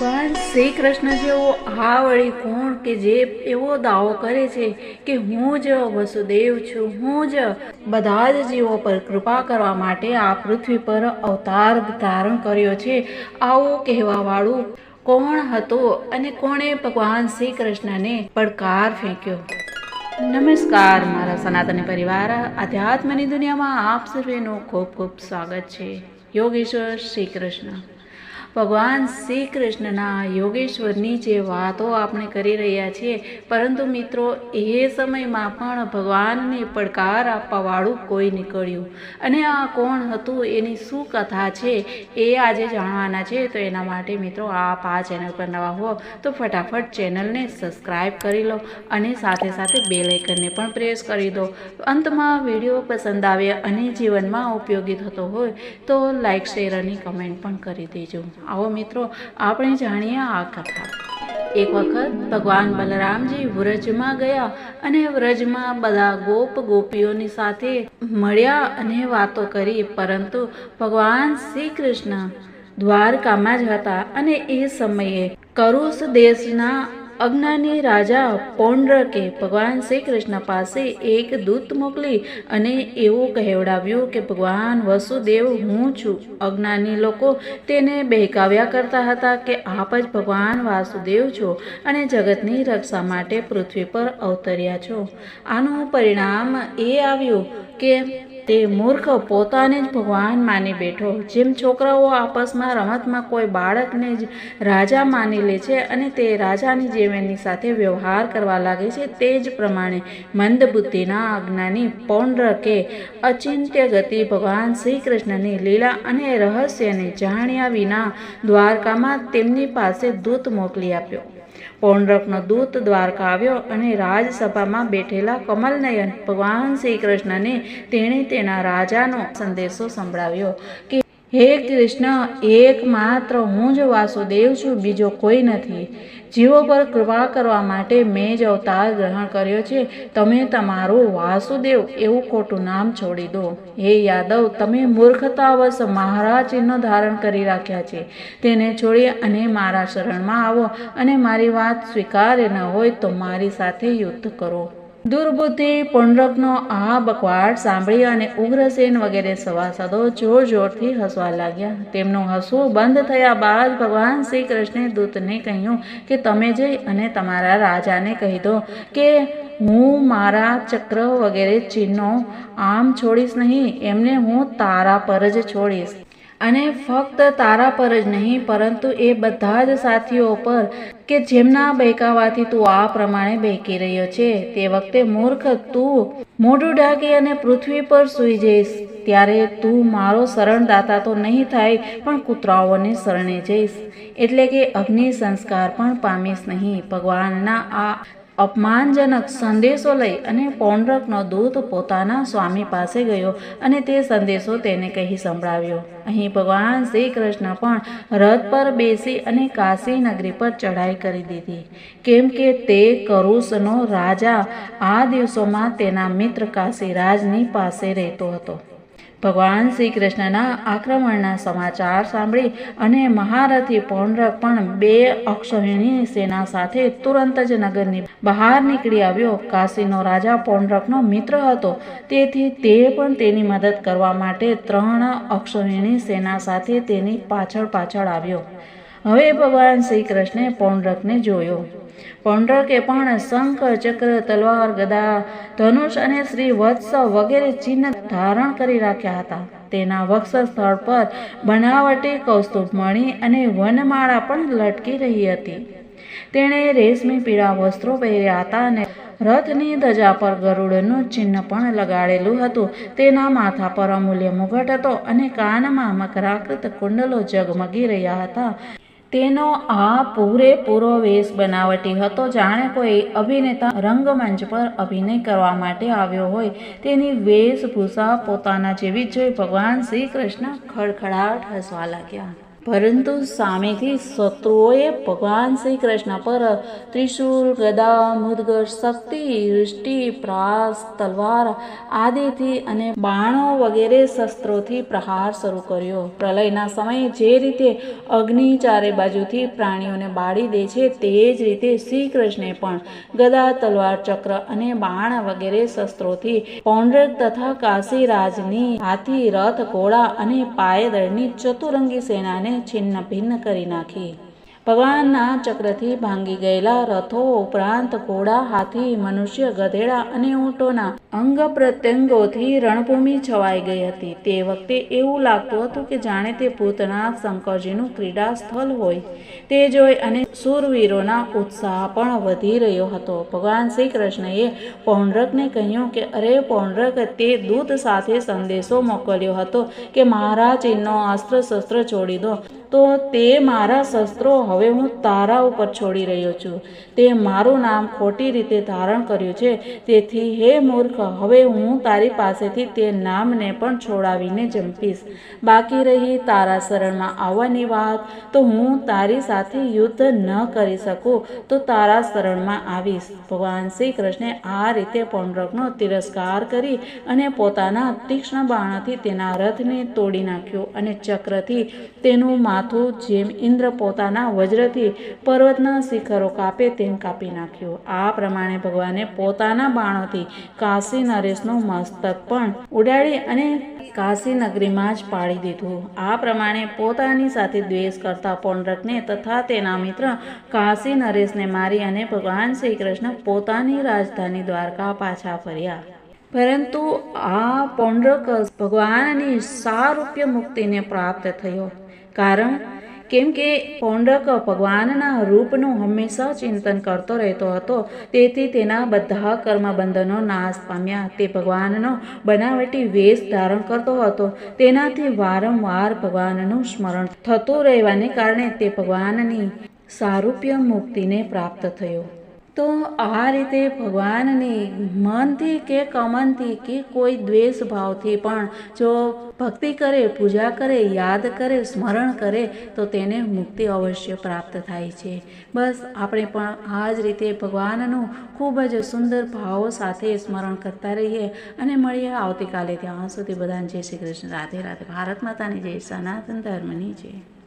ભગવાન શ્રી કૃષ્ણ જેવો આ વળી કોણ કે જે એવો દાવો કરે છે કે હું જ વસુદેવ છું, હું જ બધા જ જીવો પર કૃપા કરવા માટે આ પૃથ્વી પર અવતાર ધારણ કર્યો છે. આવું કહેવાવાળું કોણ હતું અને કોણે ભગવાન શ્રી કૃષ્ણને પડકાર ફેંક્યો? નમસ્કાર, મારા સનાતની પરિવાર. આધ્યાત્મની દુનિયામાં આપ સર્વેનું ખૂબ ખૂબ સ્વાગત છે. યોગેશ્વર શ્રી કૃષ્ણ ભગવાન શ્રી કૃષ્ણના યોગેશ્વરની જે વાતો આપણે કરી રહ્યા છીએ, પરંતુ મિત્રો, એ સમયમાં પણ ભગવાનને પડકાર આપવાવાળું કોઈ નીકળ્યું. અને આ કોણ હતું, એની શું કથા છે, એ આજે જાણવાના છે. તો એના માટે મિત્રો, આપ આ ચેનલ પર નવા હો, તો ફટાફટ ચેનલને સબસ્ક્રાઈબ કરી લો અને સાથે સાથે બે લાઇકનને પણ પ્રેસ કરી દો. અંતમાં વીડિયો પસંદ આવે અને જીવનમાં ઉપયોગી થતો હોય, તો લાઇક, શેર અને કમેન્ટ પણ કરી દેજો. આવો મિત્રો, આપણે જાણીએ આ કથા. એક વખત ભગવાન બલરામજી વ્રજમાં ગયા અને વ્રજમાં બધા ગોપ ગોપીઓની સાથે મળ્યા અને વાતો કરી, પરંતુ ભગવાન શ્રી કૃષ્ણ દ્વારકામાં જ હતા અને એ સમયે કરુષ દેશના અજ્ઞાની રાજા પૌંડ્રકે ભગવાન શ્રી કૃષ્ણ પાસે એક દૂત મોકલી અને એવું કહેવડાવ્યું કે, ભગવાન વસુદેવ, હું છું. અજ્ઞાની લોકો તેને બહેકાવ્યા કરતા હતા કે, આપ જ ભગવાન વાસુદેવ છો અને જગતની રક્ષા માટે પૃથ્વી પર અવતર્યા છો. આનું પરિણામ એ આવ્યું કે તે મૂર્ખ પોતાને જ ભગવાન માની બેઠો. જેમ છોકરાઓ આપસમાં રમતમાં કોઈ બાળકને જ રાજા માની લે છે અને તે રાજાની જેમ એની સાથે વ્યવહાર કરવા લાગે છે, તે જ પ્રમાણે મંદબુદ્ધિના અજ્ઞાની પૌંડ્રકે અચિંત્ય ગતિ ભગવાન શ્રી કૃષ્ણની લીલા અને રહસ્યને જાણ્યા વિના દ્વારકામાં તેમની પાસે દૂત મોકલી આપ્યો. પૌંડ્રકનો દૂત દ્વારકા આવ્યો અને રાજસભામાં બેઠેલા કમલનયન ભગવાન શ્રી કૃષ્ણને તેણે તેના રાજાનો સંદેશો સંભળાવ્યો કે, હે કૃષ્ણ, એકમાત્ર હું જ વાસુદેવ છું, બીજો કોઈ નથી. જીવો પર કૃપા કરવા માટે મેં જ અવતાર ગ્રહણ કર્યો છે. તમે તમારું વાસુદેવ એવું ખોટું નામ છોડી દો. હે યાદવ, તમે મૂર્ખતાવશ મારા ચિહ્નો ધારણ કરી રાખ્યા છે. તેને છોડી અને મારા શરણમાં આવો અને મારી વાત સ્વીકાર્ય ન હોય તો મારી સાથે યુદ્ધ કરો. દુર્બુદ્ધિ પૌંડ્રકનો આ બકવાટ સાંભળી અને ઉગ્રસેન વગેરે સભાસદો જોર જોરથી હસવા લાગ્યા. તેમનું હસવું બંધ થયા બાદ ભગવાન શ્રી કૃષ્ણે દૂતને કહ્યું કે, તમે જઈ અને તમારા રાજાને કહી દો કે, હું મારા ચક્ર વગેરે ચિહ્નો આમ છોડીશ નહીં, એમને હું તારા પર જ છોડીશ. અને ફક્ત તારા પર જ નહીં, પરંતુ એ બધા જ સાથીઓ પર કે જેમના બહેકાવાથી તું આ પ્રમાણે બહેકી રહ્યો છે. તે વખતે મૂર્ખ, તું મોઢું ઢાંકી અને પૃથ્વી પર સૂઈ જઈશ. ત્યારે તું મારો શરણદાતા તો નહીં થાય, પણ કૂતરાઓને શરણે જઈશ. એટલે કે અગ્નિ સંસ્કાર પણ પામીશ નહીં. ભગવાનના આ અપમાનજનક સંદેશો લઈ અને પૌંડ્રકનો દૂત પોતાના સ્વામી પાસે ગયો અને તે સંદેશો તેને કહી સંભળાવ્યો. અહીં ભગવાન શ્રી કૃષ્ણ પણ રથ પર બેસી અને કાશી નગરી પર ચઢાઈ કરી દીધી. કેમ કે તે કરુષનો રાજા આ દિવસોમાં તેના મિત્ર કાશીરાજની પાસે રહેતો હતો. ભગવાન શ્રી કૃષ્ણના આક્રમણના સમાચાર સાંભળી અને મહારથી પૌંડ્રક પણ બે અક્ષહિણી સેના સાથે તુરંત જ નગરની બહાર નીકળી આવ્યો. કાશીનો રાજા પૌંડ્રકનો મિત્ર હતો. તેથી તે પણ તેની મદદ કરવા માટે ત્રણ અક્ષહિણી સેના સાથે તેની પાછળ પાછળ આવ્યો. હવે ભગવાન શ્રી કૃષ્ણે પૌંડ્રકને જોયો. પૌંડ્રકે પણ શંખ, ચક્ર, તલવાર, ગદા, ધનુષ અને શ્રી વત્સ વગેરે ચિહ્ન ધારણ કરી રાખ્યા હતા. તેના વક્ષ સ્થળ પર બનાવટી કૌસ્તુભમણી અને વનમાળા પણ લટકી રહી હતી. તેણે રેશમી પીળા વસ્ત્રો પહેર્યા હતા અને રથની ધજા પર ગરુડનું ચિહ્ન પણ લગાડેલું હતું. તેના માથા પર અમૂલ્ય મુગટ હતો અને કાનમાં મકરાકૃત કુંડલો ઝગમગી રહ્યા હતા. તેનો આ પૂરેપૂરો વેશ બનાવટી હતો. જાણે કોઈ અભિનેતા રંગમંચ પર અભિનય કરવા માટે આવ્યો હોય, તેની વેશભૂષા પોતાના જેવી જોઈ ભગવાન શ્રી કૃષ્ણ ખડખડાટ હસવા લાગ્યા. પરંતુ સામેથી શત્રુઓએ ભગવાન શ્રી કૃષ્ણ પર ત્રિશુલ ગદા, મુદગર, શક્તિ વૃષ્ટિ પ્રાસ, તલવાર આદિથી અને બાણો વગેરે શસ્ત્રોથી પ્રહાર શરૂ કર્યો. પ્રલયના સમયે જે રીતે અગ્નિ ચારે બાજુથી પ્રાણીઓને બાળી દે છે, તે જ રીતે શ્રી કૃષ્ણે પણ ગદા, તલવાર, ચક્ર અને બાણ વગેરે શસ્ત્રોથી પૌંડ્રક તથા કાશીરાજની હાથી, રથ, ઘોડા અને પાયદળની ચતુરંગી સેનાને છિન્ન ભિન્ન કરી નાખી. ભગવાનના ચક્રથી ભાંગી ગયેલા રથો ઉપરાંત ઘોડા, હાથી, મનુષ્ય, ગધેડા અને ઊંટોના અંગ પ્રત્યંગોથી રણભૂમિ છવાઈ ગઈ હતી. તે વખતે એવું લાગતું હતું કે જાણે તે ભૂતનાથ શંકરજીનું ક્રીડા સ્થળ હોય. તે જોઈ અને શૂરવીરોના ઉત્સાહ પણ વધી રહ્યો હતો. ભગવાન શ્રી કૃષ્ણએ પૌંડ્રકને કહ્યું કે, અરે પૌંડરક, તે દૂત સાથે સંદેશો મોકલ્યો હતો કે મહારાજ, એનો અસ્ત્ર શસ્ત્ર છોડી દો. તો તે મારા શસ્ત્રો હવે હું તારા ઉપર છોડી રહ્યો છું. તે મારું નામ ખોટી રીતે ધારણ કર્યું છે. તેથી હે મૂર્ખ, હવે હું તારી પાસેથી તે નામને પણ છોડાવીને જંપીશ. બાકી રહી તારા શરણમાં આવવાની વાત. તો હું તારી સાથે યુદ્ધ ન કરી શકું. તો તારા શરણમાં આવીશ. ભગવાન શ્રી કૃષ્ણે આ રીતે પૌંડરકનો તિરસ્કાર કરી અને પોતાના તીક્ષ્ણ બાણાથી તેના રથને તોડી નાખ્યો અને ચક્રથી તેનું માથું જેમ ઇન્દ્ર પોતાના વજ્રથી પર્વતના શિખરો કાપે તેમ કાપી નાખ્યું. આ પ્રમાણે ભગવાને પોતાના બાણોથી કાશી નરેશનું મસ્તક પણ ઉડાડી અને કાશી નગરીમાં જ પાડી દીધું. આ પ્રમાણે પોતાની સાથે દ્વેષ કરતા પૌંડ્રકને તથા તેના મિત્ર કાશી નરેશને મારી અને ભગવાન શ્રી કૃષ્ણ પોતાની રાજધાની દ્વારકા પાછા ફર્યા. પરંતુ આ પૌંડ્રક ભગવાનની સારૂપ્ય મુક્તિને પ્રાપ્ત થયો. કારણ કેમ કે પૌંડક ભગવાનના રૂપનું હંમેશા ચિંતન કરતો રહેતો હતો, તેથી તેના બધા કર્મબંધનો નાશ પામ્યા. તે ભગવાનનો બનાવટી વેશ ધારણ કરતો હતો. તેનાથી વારંવાર ભગવાનનું સ્મરણ થતું રહેવાને કારણે તે ભગવાનની સારૂપ્ય મુક્તિને પ્રાપ્ત થયો. તો આ રીતે ભગવાનની મનથી કે કમનથી કે કોઈ દ્વેષ ભાવથી પણ જો ભક્તિ કરે, પૂજા કરે, યાદ કરે, સ્મરણ કરે, તો તેને મુક્તિ અવશ્ય પ્રાપ્ત થાય છે. બસ આપણે પણ આ જ રીતે ભગવાનનું ખૂબ જ સુંદર ભાવો સાથે સ્મરણ કરતા રહીએ અને મળીએ આવતીકાલે ત્યાં સુધી બધાને જય શ્રી કૃષ્ણ. રાધે રાધે. ભારત માતાની જય. સનાતન ધર્મની જય.